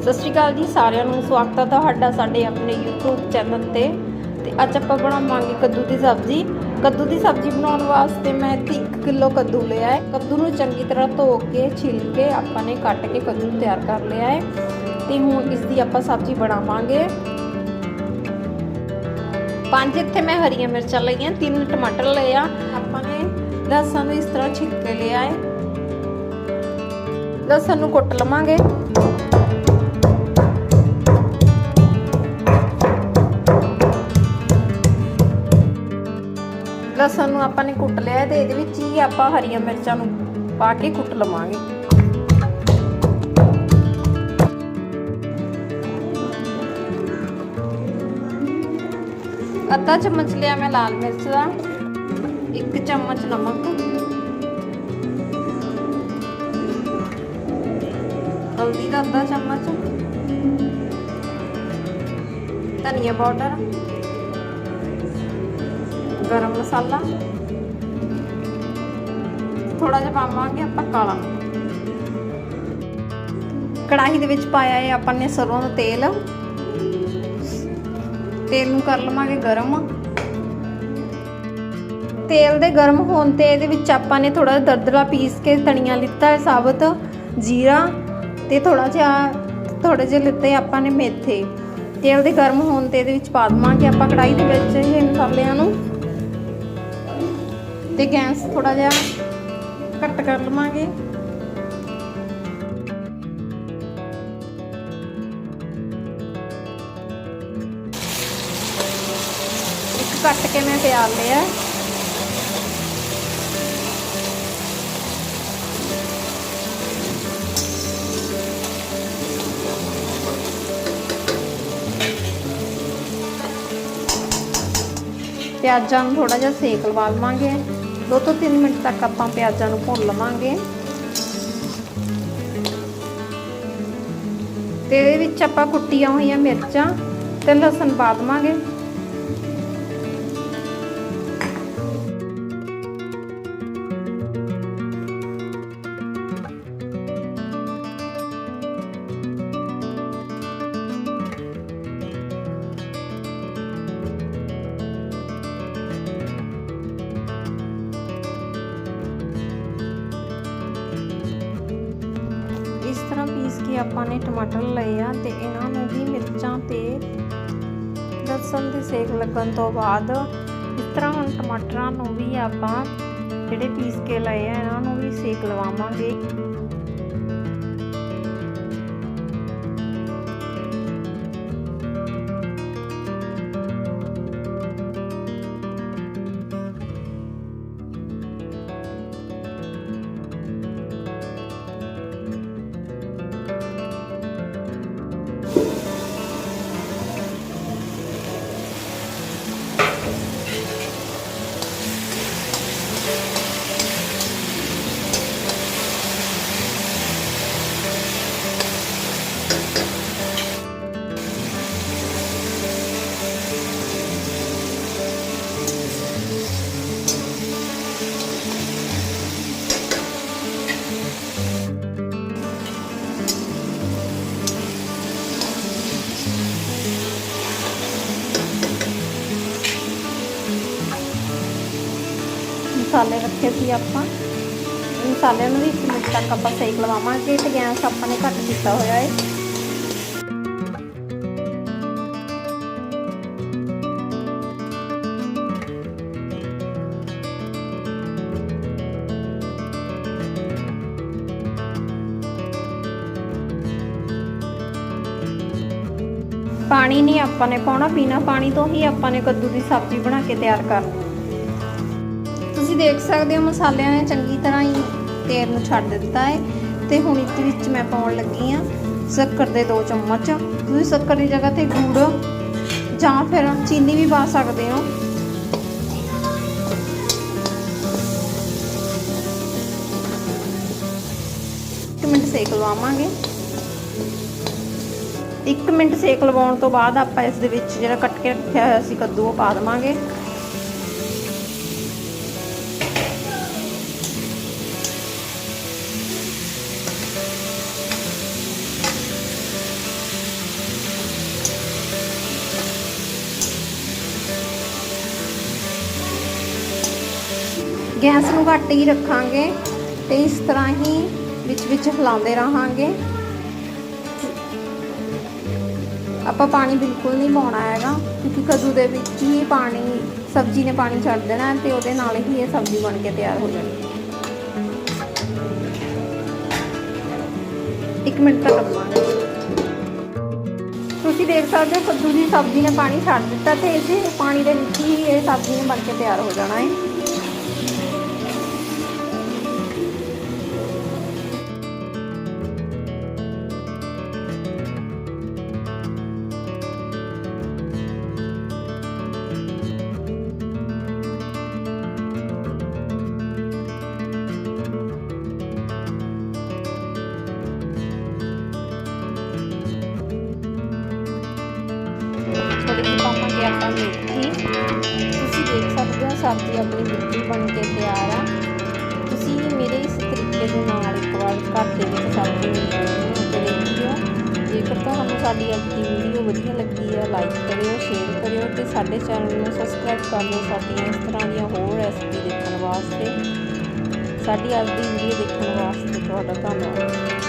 ਸਤਿ ਸ਼੍ਰੀ ਅਕਾਲ ਜੀ, ਸਾਰਿਆਂ ਨੂੰ ਸਵਾਗਤ ਹੈ ਤੁਹਾਡਾ ਸਾਡੇ ਆਪਣੇ YouTube ਚੈਨਲ ਤੇ। ਤੇ ਅੱਜ ਆਪਾਂ ਬਣਾਵਾਂਗੇ ਕੱਦੂ ਦੀ ਸਬਜ਼ੀ। ਕੱਦੂ ਦੀ ਸਬਜ਼ੀ ਬਣਾਉਣ ਵਾਸਤੇ ਮੈਂ ਇੱਥੇ 1 ਕਿਲੋ ਕੱਦੂ ਲਿਆ ਹੈ। ਕੱਦੂ ਨੂੰ ਚੰਗੀ ਤਰ੍ਹਾਂ ਧੋ ਕੇ, ਛਿੱਲ ਕੇ ਆਪਾਂ ਨੇ ਕੱਟ ਕੇ ਕੱਦੂ ਨੂੰ ਤਿਆਰ ਕਰ ਲਿਆ ਹੈ। ਤੇ ਹੁਣ ਇਸ ਦੀ ਆਪਾਂ ਸਬਜ਼ੀ ਬਣਾਵਾਂਗੇ। ਪੰਜ ਇੱਥੇ ਮੈਂ ਹਰੀਆਂ ਮਿਰਚਾਂ ਲਈਆਂ, ਤਿੰਨ ਟਮਾਟਰ ਲਏ ਆ। ਆਪਾਂ ਨੇ ਲਸਣ ਨੂੰ ਇਸ ਤਰ੍ਹਾਂ ਛਿੱਲ ਕੇ ਲਿਆ ਹੈ। ਲਸਣ ਨੂੰ ਕੁੱਟ ਲਵਾਂਗੇ। ਲਸਣ ਨੂੰ ਆਪਾਂ ਨੇ ਕੁੱਟ ਲਿਆ, ਤੇ ਇਹਦੇ ਵਿੱਚ ਹੀ ਆਪਾਂ ਹਰੀਆਂ ਮਿਰਚਾਂ ਨੂੰ ਪਾ ਕੇ ਕੁੱਟ ਲਵਾਂਗੇ। ਅੱਧਾ ਚਮਚ ਲਿਆ ਮੈਂ ਲਾਲ ਮਿਰਚ ਦਾ, ਇੱਕ ਚਮਚ ਨਮਕ। ਹਲਦੀ ਦਾ ਅੱਧਾ ਚਮਚ। ਧਨੀਆ ਪਾਊਡਰ। ਗਰਮ ਮਸਾਲਾ। ਥੋੜਾ ਜਿਹਾ ਪਾਵਾਂਗੇ ਆਪਾਂ ਕਾਲਾ। ਕੜਾਹੀ ਦੇ ਵਿੱਚ ਪਾਇਆ ਹੈ ਆਪਾਂ ਨੇ ਸਰੋਂ ਦਾ ਤੇਲ। ਤੇਲ ਨੂੰ ਕਰ ਲਵਾਂਗੇ ਗਰਮ। ਤੇਲ ਦੇ ਗਰਮ ਹੋਣ ਤੇ ਇਹਦੇ ਵਿੱਚ ਆਪਾਂ ਨੇ ਥੋੜਾ ਦਰਦਰਾ ਪੀਸ ਕੇ ਧਨੀਆ ਲਿੱਤਾ ਹੈ, ਸਾਬਤ, ਜੀਰਾ ਤੇ ਥੋੜਾ ਜਿਹਾ ਥੋੜੇ ਜਿਹੇ ਲਿੱਤੇ ਆਪਾਂ ਨੇ ਮੇਥੇ। ਤੇਲ ਦੇ ਗਰਮ ਹੋਣ ਤੇ ਇਹਦੇ ਵਿੱਚ ਪਾ ਦਵਾਂਗੇ ਆਪਾਂ ਕੜਾਈ ਦੇ ਵਿੱਚ ਇਹ ਮਸਾਲਿਆਂ ਨੂੰ। ਤੇ ਗੈਸ ਥੋੜਾ ਜਿਹਾ ਘੱਟ ਕਰ ਲਵਾਂਗੇ। ਇੱਕ ਕੱਟ ਕੇ ਮੈਂ ਪਿਆਜ਼ ਲਿਆ। ਪਿਆਜ਼ਾਂ ਨੂੰ ਥੋੜਾ ਜਿਹਾ ਸੇਕ ਲਵਾ ਲਵਾਂਗੇ। 2 ਤੋਂ 3 ਮਿੰਟ ਤੱਕ ਆਪਾਂ ਪਿਆਜ਼ਾਂ ਨੂੰ ਭੁੰਨ ਲਵਾਂਗੇ। ਤੇ ਇਹਦੇ ਵਿੱਚ ਆਪਾਂ ਕੁੱਟੀਆਂ ਹੋਈਆਂ ਮਿਰਚਾਂ ਤੇ ਲਸਣ ਪਾ ਦਵਾਂਗੇ। ਪੀਸ ਕੇ ਆਪਾਂ ਨੇ ਟਮਾਟਰ ਲਏ ਆ ਤੇ ਇਹਨਾਂ ਨੂੰ ਵੀ ਮਿਰਚਾਂ ਤੇ ਲਸਣ ਦੀ ਸੇਕ ਲੱਗਣ ਤੋਂ ਬਾਅਦ ਇਸ ਤਰ੍ਹਾਂ ਹੁਣ ਟਮਾਟਰਾਂ ਨੂੰ ਵੀ ਆਪਾਂ ਜਿਹੜੇ ਪੀਸ ਕੇ ਲਏ ਆ, ਇਹਨਾਂ ਨੂੰ ਵੀ ਸੇਕ ਲਵਾਵਾਂਗੇ। ਮਸਾਲੇ ਰੱਖੇ ਸੀ ਆਪਾਂ। ਮਸਾਲਿਆਂ ਨੂੰ ਵੀ ਇੱਕ ਮਿੰਟ ਤੱਕ ਆਪਾਂ ਸੇਕ ਲਵਾਵਾਂਗੇ ਤੇ ਗੈਸ ਆਪਾਂ ਨੇ ਘੱਟ ਕੀਤਾ ਹੋਇਆ ਹੈ ਪਾਣੀ ਨਹੀਂ ਆਪਾਂ ਨੇ ਪਾਉਣਾ, ਪੀਣਾ ਪਾਣੀ ਤੋਂ ਹੀ ਆਪਾਂ ਨੇ ਕੱਦੂ ਦੀ ਸਬਜ਼ੀ ਬਣਾ ਕੇ ਤਿਆਰ ਕਰਨੀ ਤੁਸੀਂ ਦੇਖ ਸਕਦੇ ਹੋ ਮਸਾਲਿਆਂ ਨੇ ਚੰਗੀ ਤਰ੍ਹਾਂ ਹੀ ਤੇਲ ਨੂੰ ਛੱਡ ਦਿੱਤਾ ਹੈ ਤੇ ਹੁਣ ਇਸ ਵਿੱਚ ਮੈਂ ਪਾਉਣ ਲੱਗੀ ਆ ਸ਼ੱਕਰ ਦੇ 2 ਚਮਚ। ਤੁਸੀਂ ਸ਼ੱਕਰ ਦੀ ਜਗ੍ਹਾ ਤੇ ਗੁੜ ਜਾਂ ਫਿਰ ਚੀਨੀ ਵੀ ਪਾ ਸਕਦੇ ਹੋ। ਇੱਕ ਮਿੰਟ ਸੇਕ ਲਵਾਵਾਂਗੇ। 1 ਮਿੰਟ ਸੇਕ ਲਵਾਉਣ ਤੋਂ ਬਾਅਦ ਆਪਾਂ ਇਸ ਦੇ ਵਿੱਚ ਜਿਹੜਾ ਕੱਟ ਕੇ ਰੱਖਿਆ ਹੋਇਆ ਸੀ ਕੱਦੂ ਉਹ ਪਾ ਦੇਵਾਂਗੇ। ਗੈਸ ਨੂੰ ਘੱਟ ਹੀ ਰੱਖਾਂਗੇ ਤੇ ਇਸ ਤਰ੍ਹਾਂ ਹੀ ਵਿੱਚ ਵਿੱਚ ਹਿਲਾਉਂਦੇ ਰਹਾਂਗੇ। ਆਪਾਂ ਪਾਣੀ ਬਿਲਕੁਲ ਨਹੀਂ ਪਾਉਣਾ ਹੈਗਾ, ਕਿਉਂਕਿ ਕੱਦੂ ਦੇ ਵਿੱਚ ਹੀ ਪਾਣੀ, ਸਬਜ਼ੀ ਨੇ ਪਾਣੀ ਛੱਡ ਦੇਣਾ ਹੈ ਤੇ ਉਹਦੇ ਨਾਲ ਹੀ ਇਹ ਸਬਜ਼ੀ ਬਣ ਕੇ ਤਿਆਰ ਹੋ ਜਾਣੀ। ਹੈ ਇੱਕ ਮਿੰਟ ਤੱਕ ਰੱਖਾਂਗੇ ਤੁਸੀਂ ਦੇਖ ਸਕਦੇ ਹੋ ਕੱਦੂ ਦੀ ਸਬਜ਼ੀ ਨੇ ਪਾਣੀ ਛੱਡ ਦਿੱਤਾ ਤੇ ਇਹਦੇ ਪਾਣੀ ਦੇ ਵਿੱਚ ਹੀ ਇਹ ਸਬਜ਼ੀ ਨੇ ਬਣ ਕੇ ਤਿਆਰ ਹੋ ਜਾਣਾ ਹੈ। ਜਿਹੀ ਆਪਾਂ ਮੇਥੀ ਤੁਸੀਂ ਦੇਖ ਸਕਦੇ ਹੋ ਸਬਜ਼ੀ ਆਪਣੀ ਬਿਲਕੁਲ ਬਣ ਕੇ ਤਿਆਰ ਆ। ਤੁਸੀਂ ਮੇਰੇ ਇਸ ਤਰੀਕੇ ਦੇ ਨਾਲ ਇੱਕ ਵਾਰ ਘਰ ਦੇ ਵਿੱਚ ਸਬਜ਼ੀ ਬਣਾ ਕੇ ਦੇਖਿਓ ਜੇਕਰ ਤੁਹਾਨੂੰ ਸਾਡੀ ਅੱਜ ਦੀ ਵੀਡੀਓ ਵਧੀਆ ਲੱਗੀ ਹੈ ਲਾਈਕ ਕਰਿਓ ਸ਼ੇਅਰ ਕਰਿਓ ਤੇ ਸਾਡੇ ਚੈਨਲ ਨੂੰ ਸਬਸਕ੍ਰਾਈਬ ਕਰ ਲਓ ਸਾਡੀਆਂ ਇਸ ਤਰ੍ਹਾਂ ਦੀਆਂ ਹੋਰ ਰੈਸਪੀ ਦੇਖਣ ਵਾਸਤੇ। ਸਾਡੀ ਅੱਜ ਦੀ ਵੀਡੀਓ ਦੇਖਣ ਵਾਸਤੇ ਤੁਹਾਡਾ ਧੰਨਵਾਦ।